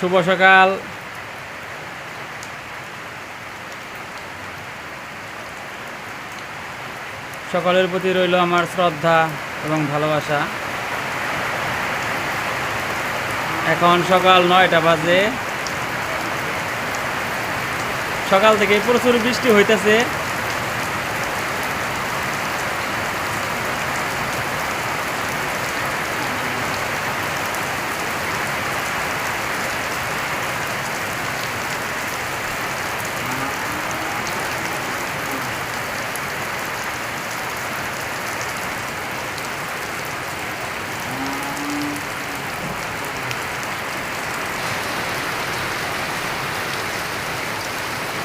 শুভ সকাল। সকলের প্রতি রইল আমার শ্রদ্ধা এবং ভালোবাসা। এখন সকাল নয়টা বাজে। সকাল থেকে প্রচুর বৃষ্টি হইতেছে।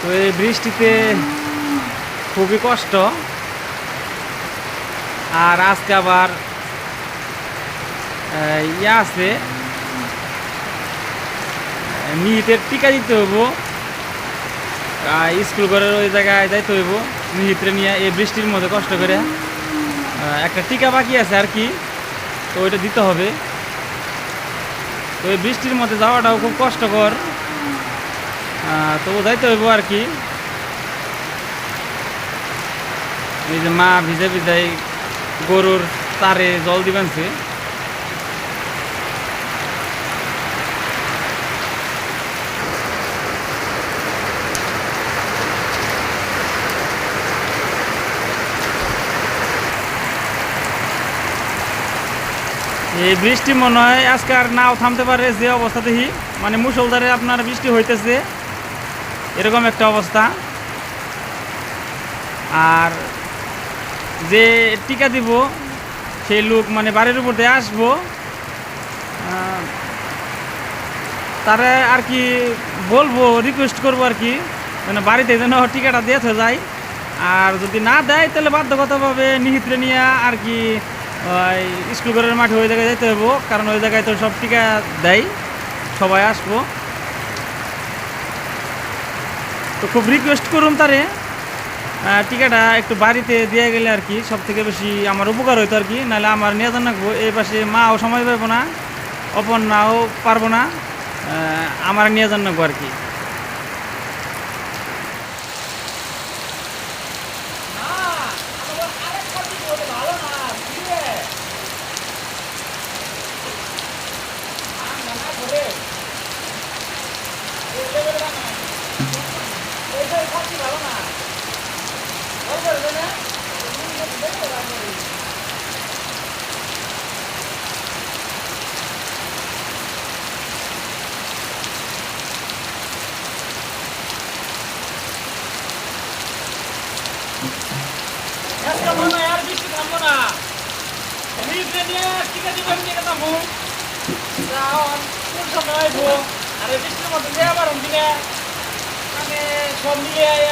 তো এই বৃষ্টিতে খুবই কষ্ট। আর আজকে আবার ইয়ে আছে। মিহিতের টিকা দিতে হইব। স্কুল ঘরের ওই জায়গায় যাইতে হইব। মিহিতরে নিয়ে এই বৃষ্টির মধ্যে কষ্ট করে একটা টিকা বাকি আছে আর কি, তো ওইটা দিতে হবে। তো এই বৃষ্টির মধ্যে যাওয়াটাও খুব কষ্টকর। তো যাইতে হইব আর কি। এই যে মা ভিজে ভিজাই গরুর তারে জল দিবেনছে এই বৃষ্টি মনে হয় আজকে আর নাও থামতে পারে যে অবস্থা মানে মুসলধারে আপনার বৃষ্টি হইতেছে। এরকম একটা অবস্থা। আর যে টিকা দিব, সেই লোক মানে বাড়ির উপর দিয়ে আসব তারা আর কি বলব রিকোয়েস্ট করব আর কি মানে বাড়িতে যেন টিকাটা দিয়ে যায়। আর যদি না দেয়, তাহলে বাধ্যগতভাবে নিহিত্রে নিয়ে আর কি স্কুল ঘরের মাঠে ওই জায়গায় যেতে হব কারণ ওই জায়গায় তো সব টিকা দেয়, সবাই আসব। তো খুব রিকোয়েস্ট করুন তারে। টিকাটা একটু বাড়িতে দিয়ে গেলে আর কি সব থেকে বেশি আমার উপকার হইতো আর কি। নাহলে আমার নিয়ে রাখব এই পাশে মাও সময় পাবো না, অপন নাও পারব না আমার নিয়ে রাখব আর কি আজকে মনে হয় আর বৃষ্টি থামবো না নিউজে নিয়ে টিকা দিবেন নিয়ে কথা হুম কোন সময় আইবো আর এই বৃষ্টির মধ্যে আবার মানে সব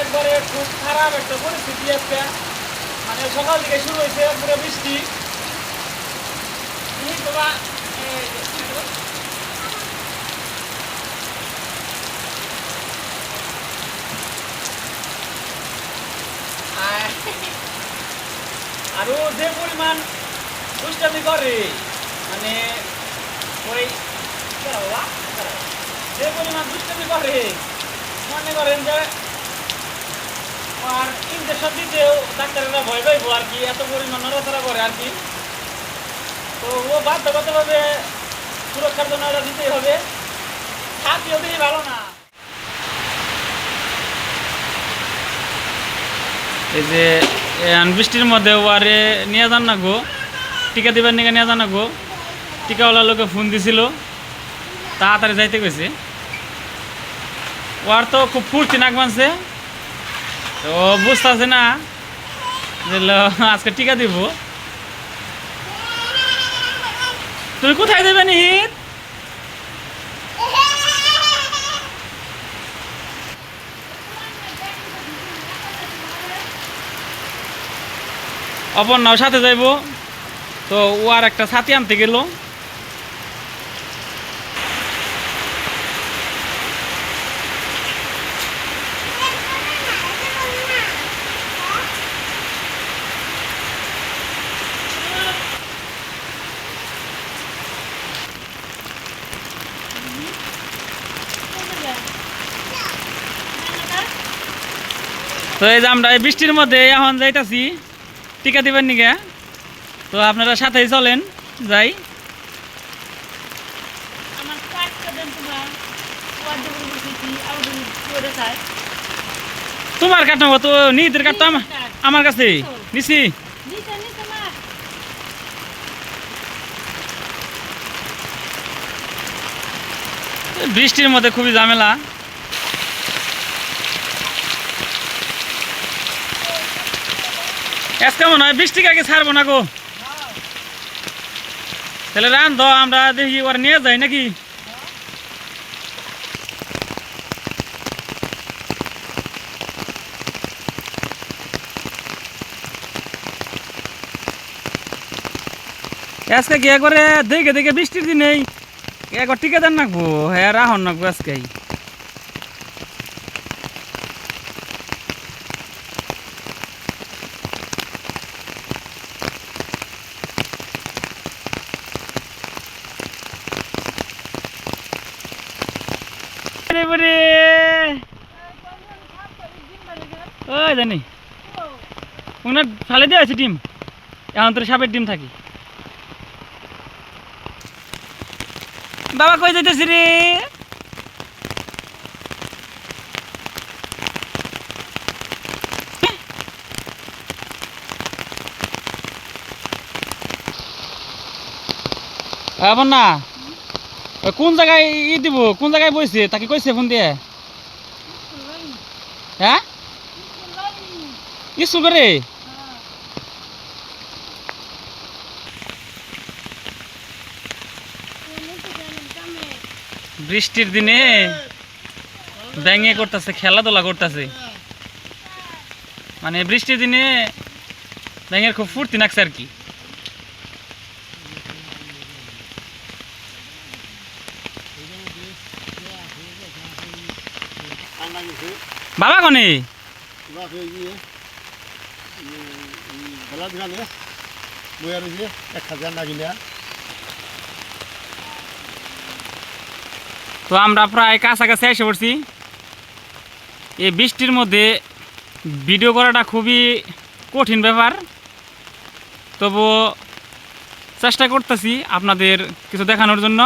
একবারে খুব খারাপ একটা পরিস্থিতি মানে সকাল থেকে শুরু হয়েছে পুরো বৃষ্টি। এই যে, পরিমাণ দুষ্টামি করে মানে ওই যে পরিমাণ দুষ্টামি করে মনে করেন যে আর ইঞ্জেকশন দিতেও ডাক্তারেরা ভয় পাইবো আর কি, এত পরিমাণ নড়াচড়া করে আর কি। তো ও বাধ্যগতভাবে সুরক্ষার জন্য এটা দিতেই হবে। ছাতিও দিই ভালো না। এই যে বৃষ্টির মধ্যে ওয়ারে নিয়ে যান না গো। টিকা দিবার নিয়ে নিয়ে যান না গো। টিকাওয়ালা লোকে ফোন দিছিল। তাড়াতাড়ি যাইতে গেছে ওয়ার তো খুব ফুর্তি নাক মানছে তো বুঝতেছে না যে আজকে টিকা দিব। তুমি কোথায় দেবে নিহিত? অপর্ণাও সাথে যাইব। তো ও আর একটা ছাতি আনতে গেল। তো এই যে আমরা এই বৃষ্টির মধ্যে এখন যাইতাছি টিকা দিবেন নিকে? তো আপনারা সাথেই চলেন যাই। তোমার কাঠ নেব তো নিজের কাঠ তো আমার কাছে। নিছি? বৃষ্টির মধ্যে খুবই ঝামেলা। আজকে মনে হয় বৃষ্টি আগে ছাড়বো না গো। তাহলে রান তো আমরা দেখি ওরা নিয়ে যাই নাকি? আজকে কি একবারে দেখে দেখে বৃষ্টির দিনেই একবার টিকা দেন নাকবো হ্যাঁ রাহন নাকবো আজকেই। রে বরে। ওই জানি ওনার ফালে দেওয়া আছে ডিম এখন তোর সাপের ডিম থাকি। বাবা কই যাইতেছি রে? এখন না। ওই কোন জায়গায় ই দিব? কোন জায়গায় বইছে? তাকে কইছে ফোন দিয়ে। হ্যাঁ? স্কুল করে বৃষ্টির দিনে ব্যাঙে করতেছে, খেলাধুলা করতেছে। মানে বৃষ্টির দিনে ব্যাঙের খুব ফুর্তি লাগছে আর কি। বাবা কনে? তো আমরা প্রায় কাছাকাছি এসে পড়ছি। এই বৃষ্টির মধ্যে ভিডিও করাটা খুবই কঠিন ব্যাপার। তবু চেষ্টা করতেছি আপনাদের কিছু দেখানোর জন্য।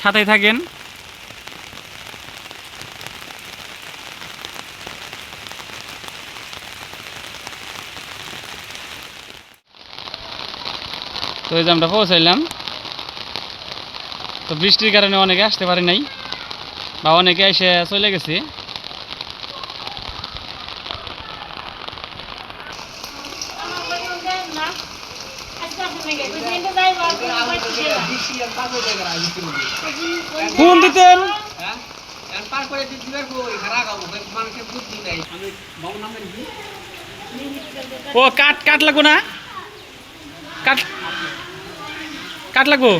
সাথেই থাকেন। তো এই যে আমরা পৌঁছাইলাম। তো বৃষ্টির কারণে অনেকে আসতে পারে নাই, বা অনেকে এসে চলে গেছে। ও, কাট কাট লাগবো না? কাট কাট লাগবো?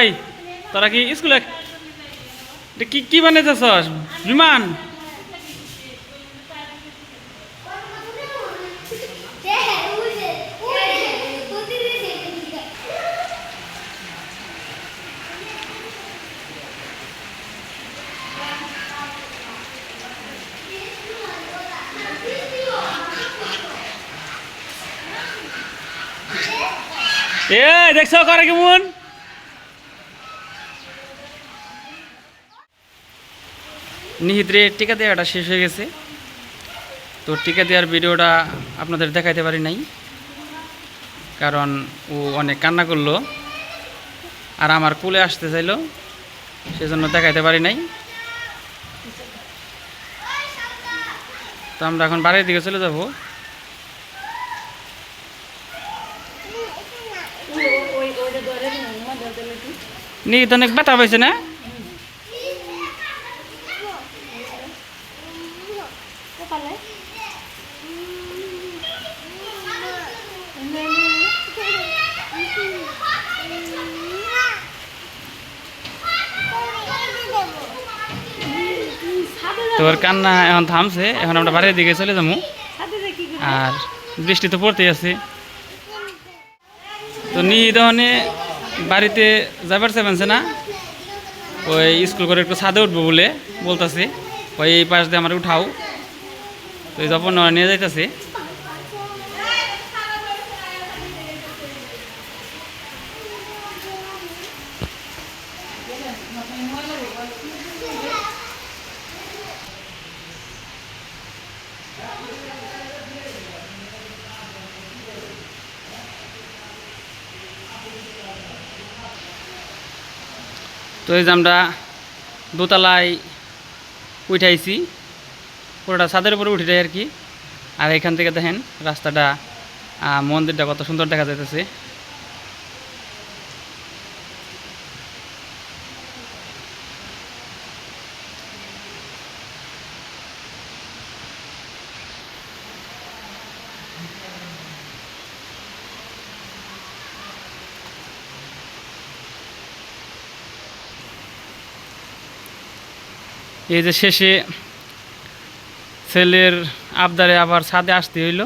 এই তোরা কি স্কুলে কি কি বানাইতেছস? বিমান? এ, দেখছ করে কেমন? নিহিত্রে টিকা দেওয়াটা শেষ হয়ে গেছে। তো টিকা দেওয়ার ভিডিওটা আপনাদের দেখাইতে পারি নাই। কারণ ও অনেক কান্না করল। আর আমার কুলে আসতে চাইলো, সেজন্য দেখাইতে পারি নাই। তো আমরা এখন বাড়ির দিকে চলে যাব ওই ওইটা ধরে দিন না ধরে দিলে নিহিত অনেক ব্যথা পাইছে না you. কান্না এখন থামছে, এখন আমরা বাড়ির দিকে চলে যাব আর বৃষ্টি তো পড়তেই আছে তো নিদহনে বাড়িতে যাবার চাইছে না। ওই স্কুল করে একটু ছাদে উঠবো বলে বলতেছে, ওই এই পাশ দিয়ে আমার উঠাও। তো যখন নিয়ে যাইতেছে তো এই যে আমরা দোতলায় উঠাইছি, পুরোটা ছাদের উপরে উঠে যায় আর কি। আর এখান থেকে দেখেন রাস্তাটা মন্দিরটা কত সুন্দর দেখা যাইতেছে। এই যে শেষে ছেলের আবদারে আবার ছাদে আসতে হইল।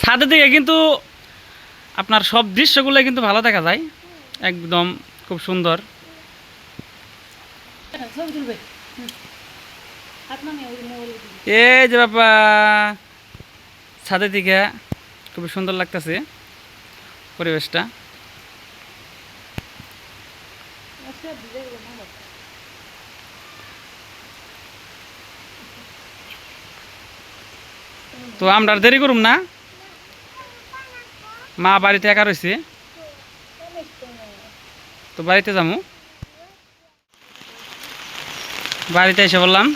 ছাদের দিকে কিন্তু আপনার সব দৃশ্যগুলো কিন্তু ভালো দেখা যায় একদম খুব সুন্দর। এই যে বাবা ছাদের দিকে খুবই সুন্দর লাগতেছে পরিবেশটা। তো আমরা দেরি করুম না মা বাড়িতে একা রয়েছে? তো বাড়িতে যাব বাড়িতে এসে বললাম।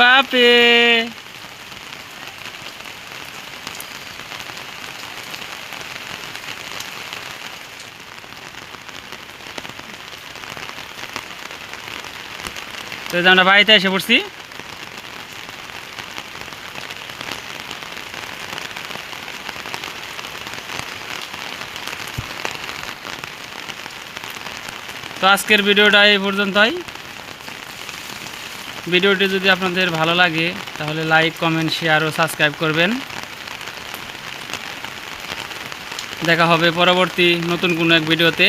বাপে তো আমরা বাড়িতে এসে পড়ছি। তো আজকের ভিডিওটা এই পর্যন্তই। ভিডিওটি যদি আপনাদের ভালো লাগে, তাহলে লাইক কমেন্ট শেয়ার ও সাবস্ক্রাইব করবেন। দেখা হবে পরবর্তী নতুন কোনো এক ভিডিওতে।